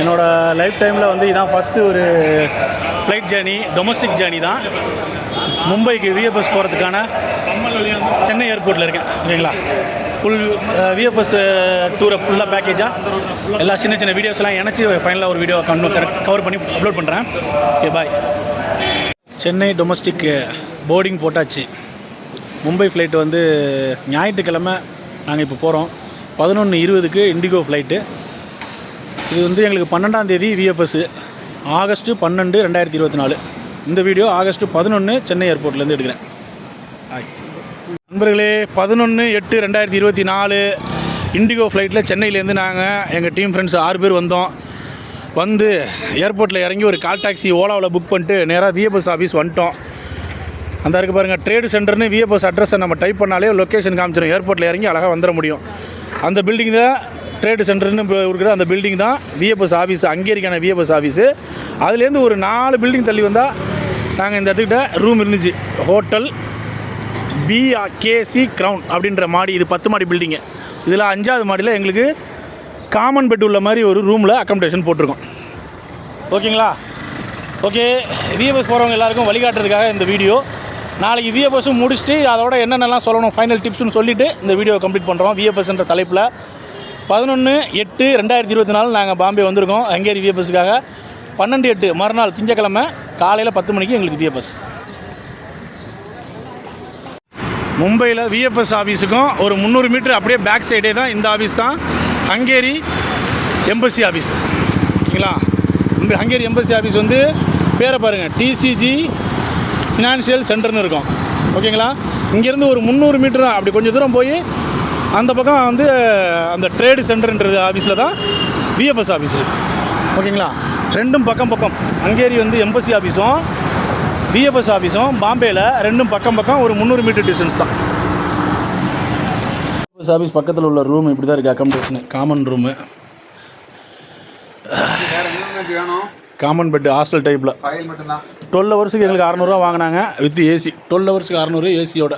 என்னோட லைஃப் டைமில் வந்து இதான் ஃபஸ்ட்டு ஒரு ஃப்ளைட் ஜேர்னி டொமஸ்டிக் ஜேர்னி தான். மும்பைக்கு விஎஃப்எஸ் போகிறதுக்கான சென்னை ஏர்போர்ட்டில் இருக்கேன். ஓகேங்களா ஃபுல் விஎஃப்எஸ் டூரை ஃபுல்லாக பேக்கேஜாக எல்லா சின்ன சின்ன வீடியோஸ்லாம் இணைச்சி ஃபைனலாக ஒரு வீடியோ கவர் பண்ணி அப்லோட் பண்ணுறேன் okay bye Chennai domestic boarding போட்டாச்சு. மும்பை ஃப்ளைட்டு வந்து ஞாயிற்றுக்கிழமை நாங்கள் இப்போ போகிறோம் பதினொன்று இருபதுக்கு இண்டிகோ ஃப்ளைட்டு இது வந்து எங்களுக்கு பன்னெண்டாம் தேதி விஎஃப்எஸ் ஆகஸ்ட் பன்னெண்டு ரெண்டாயிரத்தி இருபத்தி நாலு. இந்த வீடியோ ஆகஸ்ட் பதினொன்று சென்னை ஏர்போர்ட்லேருந்து எடுக்கிறேன். ஹாய் நண்பர்களே பதினொன்று எட்டு ரெண்டாயிரத்தி இருபத்தி நாலு. இண்டிகோ ஃப்ளைட்டில் சென்னையிலேருந்து நாங்கள் எங்கள் டீம் ஃப்ரெண்ட்ஸ் ஆறு பேர் வந்தோம். வந்து ஏர்போர்ட்டில் இறங்கி ஒரு கால் டாக்ஸி ஓலாவில் புக் பண்ணிட்டு நேராக விஎஃப்எஸ் ஆஃபீஸ் வந்துட்டோம். அந்த இருக்கு பாருங்கள் ட்ரேடு சென்டர்னு விஎஃப்எஸ் அட்ரஸை நம்ம டைப் பண்ணாலே லொக்கேஷன் காமிச்சிடும் ஏர்போர்ட்டில் இறங்கி அழகாக வந்துட முடியும். அந்த பில்டிங் தான் ட்ரேடு சென்டர்னு இருக்கிற அந்த பில்டிங் தான் விஎஃப்எஸ் ஆஃபீஸ் அங்கே இருக்கான விஎஃப்எஸ் ஆஃபீஸு அதுலேருந்து ஒரு நாலு பில்டிங் தள்ளி வந்தால் நாங்கள் இந்த இடத்துக்கிட்ட ரூம் இருந்துச்சு. ஹோட்டல் பிகேசி க்ரௌன் அப்படின்ற மாடி இது பத்து மாடி பில்டிங்கு இதில் அஞ்சாவது மாடியில் எங்களுக்கு காமன் பெட் உள்ள மாதிரி ஒரு ரூமில் அக்கமடேஷன் போட்டிருக்கோம். ஓகேங்களா ஓகே விஎஃப்எஸ் போகிறவங்க எல்லாருக்கும் வழிகாட்டுறதுக்காக இந்த வீடியோ நாளைக்கு விஎஃப்எஸும் முடிச்சுட்டு அதோட என்னென்னலாம் சொல்லணும் ஃபைனல் டிப்ஸ்னு சொல்லிவிட்டு இந்த வீடியோ கம்ப்ளீட் பண்ணுறோம் விஎஃப்எஸ்ன்ற தலைப்பில் பதினொன்று எட்டு ரெண்டாயிரத்தி இருபத்தி நாலு நாங்கள் பாம்பே வந்திருக்கோம். ஹங்கேரி விஎஃப்எஸ்க்காக பன்னெண்டு எட்டு மறுநாள் திங்கக்கிழமை காலையில் பத்து மணிக்கு எங்களுக்கு விஎஃப்எஸ் மும்பையில் விஎஃப்எஸ் ஆஃபீஸுக்கும் ஒரு முந்நூறு மீட்டர் அப்படியே பேக் சைடே தான் இந்த ஆஃபீஸ் தான். ஹங்கேரி எம்பசி ஆஃபீஸ் ஓகேங்களா? இந்த ஹங்கேரி எம்பசி ஆஃபீஸ் வந்து பேரை பாருங்கள் டிசிஜி ஃபினான்ஷியல் சென்டர்னு இருக்கும். ஓகேங்களா? இங்கேருந்து ஒரு முந்நூறு மீட்டர் தான். அப்படி கொஞ்சம் தூரம் போய் அந்த பக்கம் வந்து அந்த ட்ரேடு சென்டர்ன்றது ஆஃபீஸில் தான் விஎஃப்எஸ் ஆஃபீஸு ஓகேங்களா? ரெண்டும் பக்கம் பக்கம். ஹங்கேரி வந்து எம்பசி ஆஃபீஸும் விஎஃப்எஸ் ஆஃபீஸும் பாம்பேயில் ரெண்டும் பக்கம் பக்கம் ஒரு முந்நூறு மீட்டர் டிஸ்டன்ஸ் தான். விஎஃப்எஸ் ஆஃபீஸ் பக்கத்தில் உள்ள ரூம் இப்படி தான் இருக்குது அக்கமடேஷனு காமன் ரூமு வேற என்ன வேணும்? காமன் பெட் ஹாஸ்டல் டைப்பில் ஃபைல் மட்டும்தான். டுவெல் ஹவர்ஸுக்கு எங்களுக்கு அறநூறுவா வாங்கினாங்க வித் ஏசி டுவெல் ஹவர்ஸுக்கு அறநூறு ஏசியோட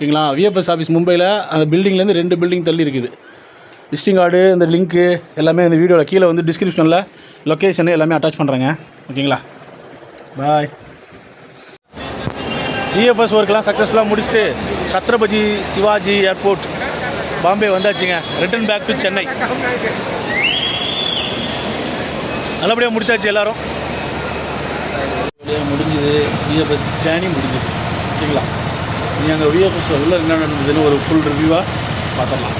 ஓகேங்களா? விஎஃப்எஸ் ஆஃபீஸ் மும்பையில் அந்த பில்டிங்லேருந்து ரெண்டு பில்டிங் தள்ளி இருக்குது. விசிட்டிங் கார்டு இந்த லிங்க்கு எல்லாமே இந்த வீடியோவில் கீழே வந்து டிஸ்கிரிப்ஷனில் லொக்கேஷனு எல்லாமே அட்டாச் பண்ணுறேங்க ஓகேங்களா? பாய் விஎஃப்எஸ் ஒர்க்லாம் சக்ஸஸ்ஃபுல்லாக முடிச்சுட்டு சத்ரபதி சிவாஜி ஏர்போர்ட் பாம்பே வந்தாச்சுங்க. ரிட்டர்ன் பேக் டு சென்னை நல்லபடியாக முடிச்சாச்சு எல்லோரும். முடிஞ்சுது. விஎஃப்எஸ் ஜேர்னி முடிஞ்சுது. ஓகேங்களா? நீ அங்கே விஎஃப்எஸ் உள்ள என்ன நடந்ததுன்னு ஒரு ஃபுல் ரிவ்யூவாக பார்த்துடலாம்.